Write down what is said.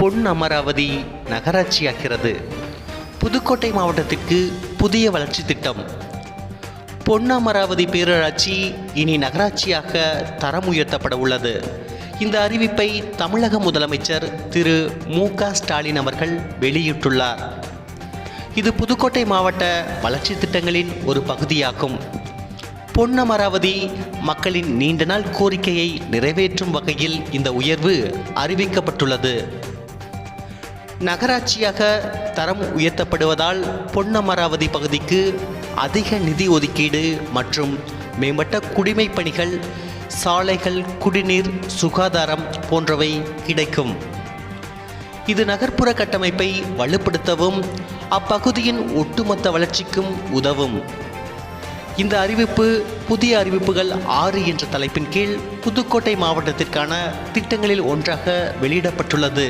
பொன் அமராவதி நகராட்சியாகிறது. புதுக்கோட்டை மாவட்டத்திற்கு புதிய வளர்ச்சி திட்டம். பொன் அமராவதி பேரூராட்சி இனி நகராட்சியாக தரம் உயர்த்தப்பட உள்ளது. இந்த அறிவிப்பை தமிழக முதலமைச்சர் திரு. மு. க. ஸ்டாலின் அவர்கள் வெளியிட்டுள்ளார். இது புதுக்கோட்டை மாவட்ட வளர்ச்சி திட்டங்களின் ஒரு பகுதியாகும். பொன் அமராவதி மக்களின் நீண்ட நாள் கோரிக்கையை நிறைவேற்றும் வகையில் இந்த உயர்வு அறிவிக்கப்பட்டுள்ளது. நகராட்சியாக தரம் உயர்த்தப்படுவதால் பொன்னமராவதி பகுதிக்கு அதிக நிதி ஒதுக்கீடு மற்றும் மேம்பட்ட குடிமை பணிகள் சாலைகள் குடிநீர் சுகாதாரம் போன்றவை கிடைக்கும். இது நகர்ப்புற கட்டமைப்பை வலுப்படுத்தவும் அப்பகுதியின் ஒட்டுமொத்த வளர்ச்சிக்கும் உதவும். இந்த அறிவிப்பு புதிய அறிவிப்புகள் ஆறு என்ற தலைப்பின் கீழ் புதுக்கோட்டை மாவட்டத்திற்கான திட்டங்களில் ஒன்றாக வெளியிடப்பட்டுள்ளது.